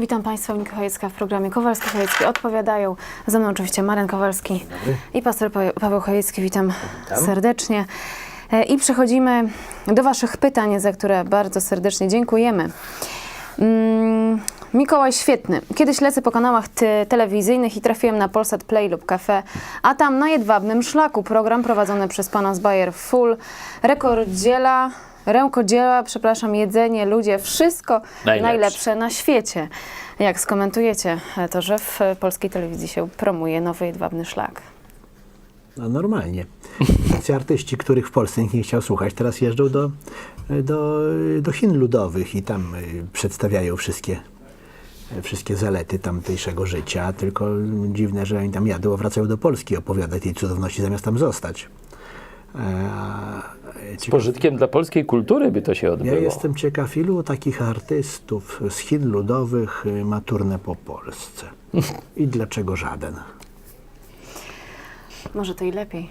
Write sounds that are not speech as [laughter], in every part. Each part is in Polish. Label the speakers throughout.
Speaker 1: Witam Państwa, Monika Chojecka w programie Kowalski-Chojecki odpowiadają. Ze mną oczywiście Marek Kowalski i pastor Pa- Paweł Chojecki. Witam, serdecznie. E, I przechodzimy do Waszych pytań, za które bardzo serdecznie dziękujemy. Mm, Mikołaj świetny. Kiedyś lecę po kanałach te telewizyjnych i trafiłem na Polsat Play lub Cafe, a tam na jedwabnym szlaku program prowadzony przez pana z Bayer Full, rekordziela, rękodzieła, przepraszam, jedzenie, ludzie, wszystko
Speaker 2: Najlepsze.
Speaker 1: najlepsze na świecie. Jak skomentujecie to, że w polskiej telewizji się promuje nowy jedwabny szlak?
Speaker 3: No normalnie. [laughs] Ci artyści, których w Polsce nikt nie chciał słuchać, teraz jeżdżą do, do, do Chin ludowych i tam y, przedstawiają wszystkie, wszystkie zalety tamtejszego życia. Tylko dziwne, że oni tam jadą, a wracają do Polski opowiadać tej cudowności, zamiast tam zostać. E, a,
Speaker 2: Z pożytkiem dla polskiej kultury by to się
Speaker 3: ja
Speaker 2: odbyło.
Speaker 3: jestem ciekaw, ilu takich artystów z Chin ludowych y, ma turnę po Polsce. I dlaczego żaden?
Speaker 1: Może to i lepiej.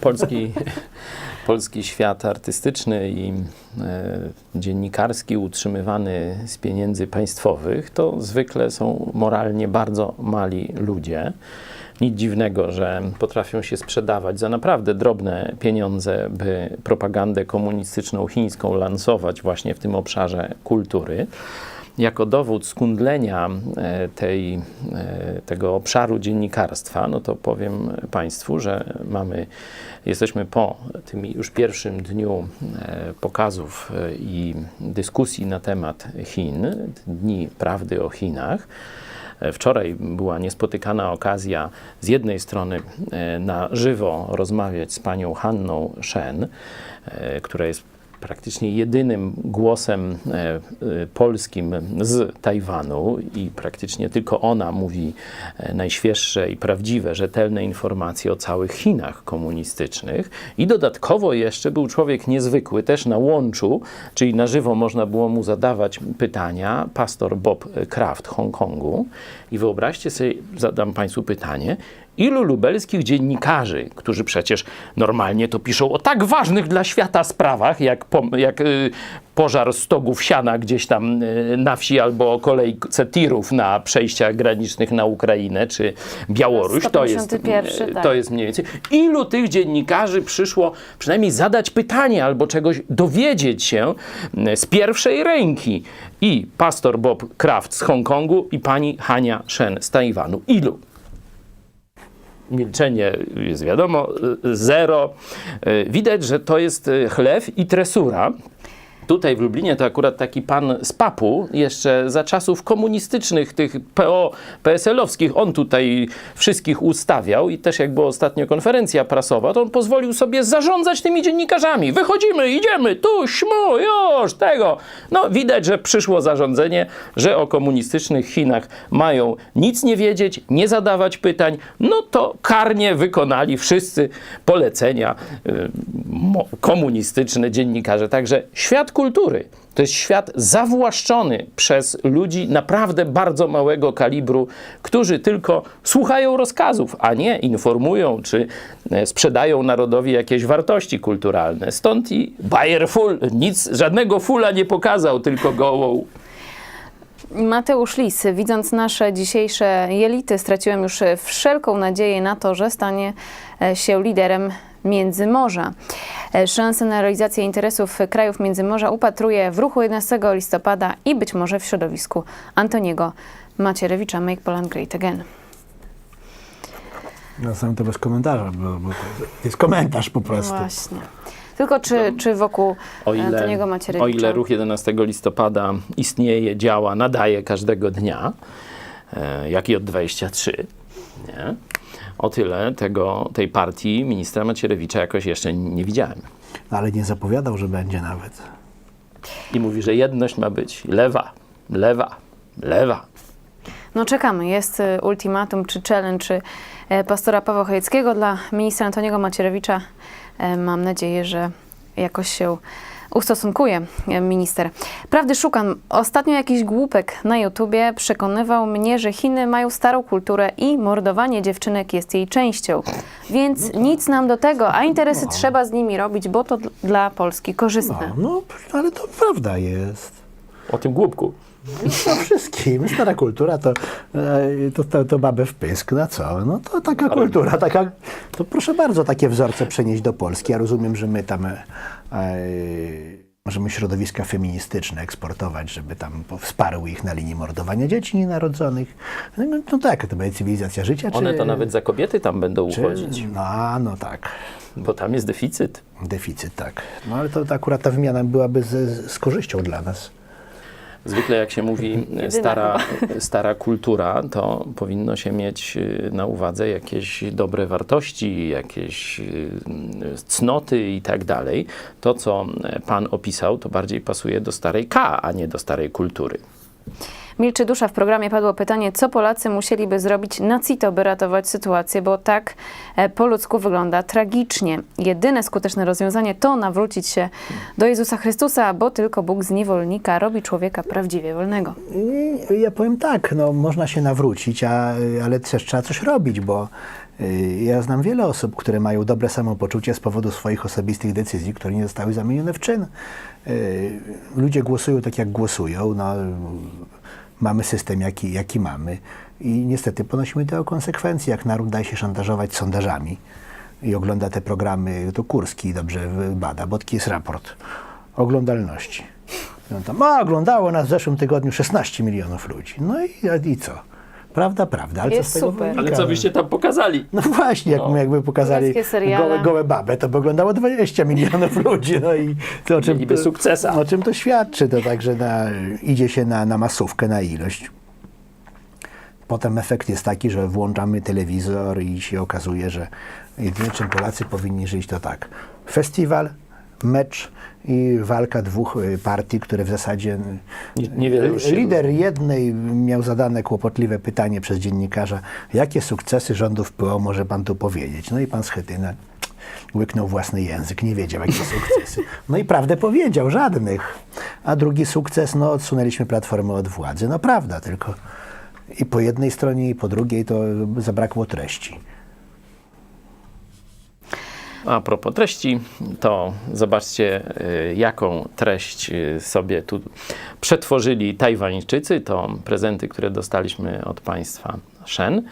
Speaker 2: Polski, polski świat artystyczny i e, dziennikarski utrzymywany z pieniędzy państwowych to zwykle są moralnie bardzo mali ludzie. Nic dziwnego, że potrafią się sprzedawać za naprawdę drobne pieniądze, by propagandę komunistyczną chińską lansować właśnie w tym obszarze kultury. Jako dowód skundlenia e, tej, e, tego obszaru dziennikarstwa, no to powiem Państwu, że mamy, jesteśmy po tym już pierwszym dniu e, pokazów i dyskusji na temat Chin, Dni Prawdy o Chinach. Wczoraj była niespotykana okazja z jednej strony e, na żywo rozmawiać z panią Hanną Shen, e, która jest praktycznie jedynym głosem e, e, polskim z Tajwanu i praktycznie tylko ona mówi e, najświeższe i prawdziwe, rzetelne informacje o całych Chinach komunistycznych. I dodatkowo jeszcze był człowiek niezwykły, też na łączu, czyli na żywo można było mu zadawać pytania, pastor Bob Kraft Hongkongu. I wyobraźcie sobie, zadam Państwu pytanie, Ilu lubelskich dziennikarzy, którzy przecież normalnie to piszą o tak ważnych dla świata sprawach, jak, pom- jak y, pożar stogów siana gdzieś tam y, na wsi, albo o kolejce tirów na przejściach granicznych na Ukrainę czy Białoruś, to jest,
Speaker 1: 151,
Speaker 2: y,
Speaker 1: tak.
Speaker 2: to jest mniej więcej. Ilu tych dziennikarzy przyszło przynajmniej zadać pytanie albo czegoś dowiedzieć się y, z pierwszej ręki? I pastor Bob Kraft z Hongkongu i pani Hania Shen z Tajwanu. Ilu? Milczenie jest wiadomo, y, zero. Y, Widać, że to jest y, chlew i tresura. Tutaj w Lublinie to akurat taki pan z papu, jeszcze za czasów komunistycznych, tych PO, PSL-owskich, on tutaj wszystkich ustawiał i też jak była ostatnio konferencja prasowa, to on pozwolił sobie zarządzać tymi dziennikarzami. Wychodzimy, idziemy, tu, śmu, już, tego. No widać, że przyszło zarządzenie, że o komunistycznych Chinach mają nic nie wiedzieć, nie zadawać pytań, no to karnie wykonali wszyscy polecenia y, komunistyczne dziennikarze. Także świat kultury. To jest świat zawłaszczony przez ludzi naprawdę bardzo małego kalibru, którzy tylko słuchają rozkazów, a nie informują czy e, sprzedają narodowi jakieś wartości kulturalne. Stąd i Bayer Full. Nic, żadnego fula nie pokazał, tylko gołą.
Speaker 1: Mateusz Lis, widząc nasze dzisiejsze jelity, straciłem już wszelką nadzieję na to, że stanie e, się liderem Międzymorza. E, Szanse na realizację interesów krajów Międzymorza upatruje w ruchu 11 listopada i być może w środowisku Antoniego Macierewicza Make Poland Great Again.
Speaker 3: No sam to bez komentarza, bo, bo to jest komentarz po prostu.
Speaker 1: Właśnie. Tylko czy, czy wokół
Speaker 2: O ile,
Speaker 1: Antoniego Macierewicza?
Speaker 2: o ile ruch 11 listopada istnieje, działa, nadaje każdego dnia, e, jak i od 23, nie? O tyle tego, tej partii ministra Macierewicza jakoś jeszcze nie widziałem.
Speaker 3: Ale nie zapowiadał, że będzie nawet.
Speaker 2: I mówi, że jedność ma być lewa, lewa, lewa.
Speaker 1: No czekamy. Jest y, ultimatum czy challenge czy, e, pastora Pawła Chojeckiego dla ministra Antoniego Macierewicza. E, Mam nadzieję, że jakoś się ustosunkuje e, minister. Prawdy szukam. Ostatnio jakiś głupek na YouTubie przekonywał mnie, że Chiny mają starą kulturę i mordowanie dziewczynek jest jej częścią. Więc nic nam do tego, a interesy trzeba z nimi robić, bo to dla Polski
Speaker 3: No,
Speaker 1: korzystne.
Speaker 3: no, ale to prawda jest.
Speaker 2: O tym głupku.
Speaker 3: No wszystkim. Stara kultura to, e, to, to, to babę w pysk. No co? No to taka kultura. Taka, to proszę bardzo takie wzorce przenieść do Polski. Ja rozumiem, że my tam e, możemy środowiska feministyczne eksportować, żeby tam wsparły ich na linii mordowania dzieci nienarodzonych. No, no tak, to będzie cywilizacja życia.
Speaker 2: One
Speaker 3: czy,
Speaker 2: to nawet za kobiety tam będą
Speaker 3: czy,
Speaker 2: uchodzić,
Speaker 3: No, no tak.
Speaker 2: bo tam jest deficyt.
Speaker 3: Deficyt, tak. No ale to, to akurat ta wymiana byłaby z, z korzyścią dla nas.
Speaker 2: Zwykle jak się mówi [laughs] stara, [laughs] stara kultura, to powinno się mieć y, na uwadze jakieś dobre wartości, jakieś y, cnoty i tak dalej. To, co e, pan opisał, to bardziej pasuje do starej K, a nie do starej kultury.
Speaker 1: Milczy dusza w programie padło pytanie, co Polacy musieliby zrobić na CITO, by ratować sytuację, bo tak e, po ludzku wygląda tragicznie. Jedyne skuteczne rozwiązanie to nawrócić się do Jezusa Chrystusa, bo tylko Bóg z niewolnika robi człowieka prawdziwie wolnego.
Speaker 3: I Ja powiem tak, no, można się nawrócić, a, ale też trzeba coś robić, bo ja znam wiele osób, które mają dobre samopoczucie z powodu swoich osobistych decyzji, które nie zostały zamienione w czyn. Y, Ludzie głosują tak, jak głosują. No, mamy system, jaki, jaki mamy i niestety ponosimy tego konsekwencje, jak naród daje się szantażować sondażami i ogląda te programy, to Kurski dobrze bada, bo taki jest raport oglądalności. On tam, a oglądało nas w zeszłym tygodniu 16 milionów ludzi. No i, i co? Prawda, prawda. Ale
Speaker 1: Jest
Speaker 3: co z tego
Speaker 1: super.
Speaker 3: wynika?
Speaker 2: Ale co byście tam pokazali?
Speaker 3: No właśnie, jak,
Speaker 2: No.
Speaker 3: jakby pokazali
Speaker 1: Tureckie seriale.
Speaker 3: gołe, gołe babę, to by oglądało 20 milionów [laughs] ludzi. No i to o czym,
Speaker 2: Mieliby sukcesa.
Speaker 3: o czym to świadczy? To także na, idzie się na, na masówkę, na ilość. Potem efekt jest taki, że włączamy telewizor i się okazuje, że jedyne czym Polacy powinni żyć to tak. Festiwal, mecz i walka dwóch y, partii, które w zasadzie
Speaker 2: Nie- niewiele już się
Speaker 3: lider jednej miał zadane kłopotliwe pytanie przez dziennikarza, jakie sukcesy rządów PO może pan tu powiedzieć? No i pan Schetyna łyknął własny język, nie wiedział jakie sukcesy. No i prawdę powiedział, żadnych. A drugi sukces, no odsunęliśmy Platformę od władzy. No prawda, tylko i po jednej stronie i po drugiej to zabrakło treści.
Speaker 2: A propos treści, to zobaczcie, y, jaką treść y, sobie tu przetworzyli Tajwańczycy. To prezenty, które dostaliśmy od państwa Shen. Y,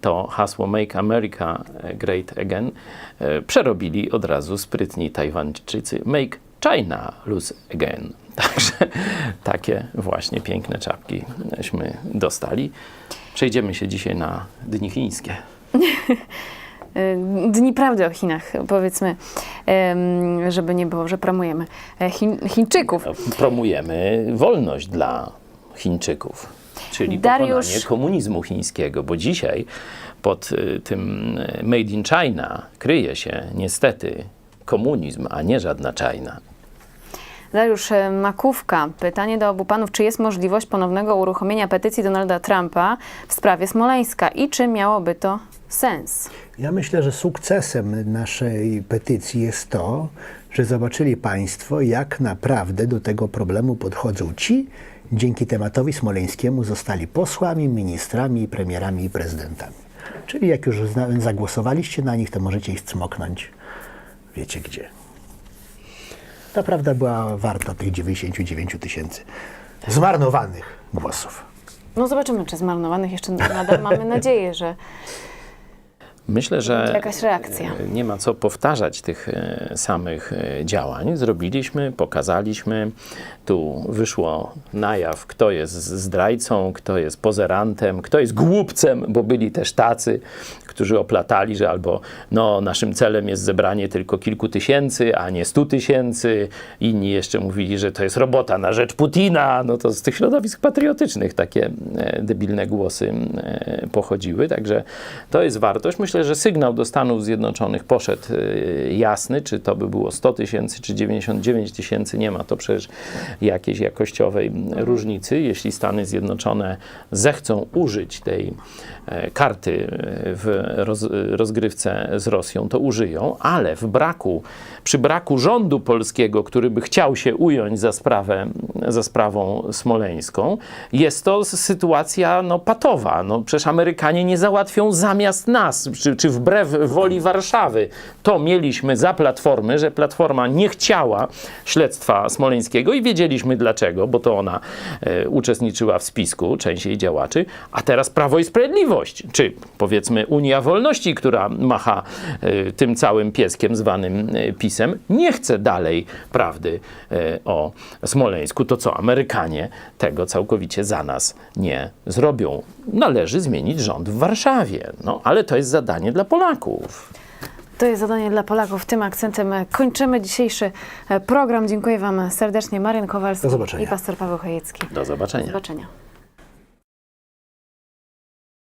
Speaker 2: To hasło Make America Great Again przerobili od razu sprytni Tajwańczycy Make China Lose Again. [laughs] Także takie właśnie piękne czapkiśmy dostali. Przejdziemy się dzisiaj na dni chińskie. [laughs]
Speaker 1: Y, Dni prawdy o Chinach, powiedzmy, żeby nie było, że promujemy e, Chiń, Chińczyków.
Speaker 2: promujemy wolność dla Chińczyków, czyli
Speaker 1: Dariusz-
Speaker 2: pokonanie komunizmu chińskiego, bo dzisiaj pod y, tym y, Made in China kryje się niestety komunizm, a nie żadna China.
Speaker 1: Dariusz e, Makówka, pytanie do obu panów, czy jest możliwość ponownego uruchomienia petycji Donalda Trumpa w sprawie Smoleńska i czy miałoby to sens?
Speaker 3: Ja myślę, że sukcesem naszej petycji jest to, że zobaczyli Państwo, jak naprawdę do tego problemu podchodzą ci, dzięki tematowi smoleńskiemu zostali posłami, ministrami, premierami i prezydentami. Czyli jak już zagłosowaliście na nich, to możecie ich cmoknąć wiecie gdzie. Ta prawda była warta tych 99 tysięcy zmarnowanych głosów.
Speaker 1: No zobaczymy, czy zmarnowanych jeszcze nadal mamy nadzieję, że
Speaker 2: Myślę, że
Speaker 1: jakaś reakcja.
Speaker 2: e, nie ma co powtarzać tych e, samych e, działań. Zrobiliśmy, pokazaliśmy. Tu wyszło na jaw, kto jest zdrajcą, kto jest pozerantem, kto jest głupcem, bo byli też tacy, którzy oplatali, że albo no, naszym celem jest zebranie tylko kilku tysięcy, a nie stu tysięcy. Inni jeszcze mówili, że to jest robota na rzecz Putina. No to z tych środowisk patriotycznych takie debilne głosy pochodziły. Także to jest wartość. Myślę, że sygnał do Stanów Zjednoczonych poszedł e, jasny, czy to by było 100 tysięcy, czy 99 tysięcy, nie ma to przecież jakiejś jakościowej różnicy. Jeśli Stany Zjednoczone zechcą użyć tej e, karty e, w roz, rozgrywce z Rosją, to użyją, ale w braku, przy braku rządu polskiego, który by chciał się ująć za sprawę, za sprawą smoleńską, jest to sytuacja no, patowa. No, przecież Amerykanie nie załatwią zamiast nas. Czy, czy wbrew woli Warszawy, to mieliśmy za Platformy, że Platforma nie chciała śledztwa smoleńskiego i wiedzieliśmy dlaczego, bo to ona e, uczestniczyła w spisku, część jej działaczy, a teraz Prawo i Sprawiedliwość, czy powiedzmy Unia Wolności, która macha e, tym całym pieskiem zwanym e, PiSem, nie chce dalej prawdy e, o Smoleńsku. To co, Amerykanie tego całkowicie za nas nie zrobią. Należy zmienić rząd w Warszawie, no ale to jest zadanie dla Polaków.
Speaker 1: To jest zadanie dla Polaków. Tym akcentem kończymy dzisiejszy e, program. Dziękuję Wam serdecznie. Marian Kowalski
Speaker 3: Do zobaczenia.
Speaker 1: i pastor Paweł Chojecki.
Speaker 2: Do zobaczenia.
Speaker 1: Do zobaczenia.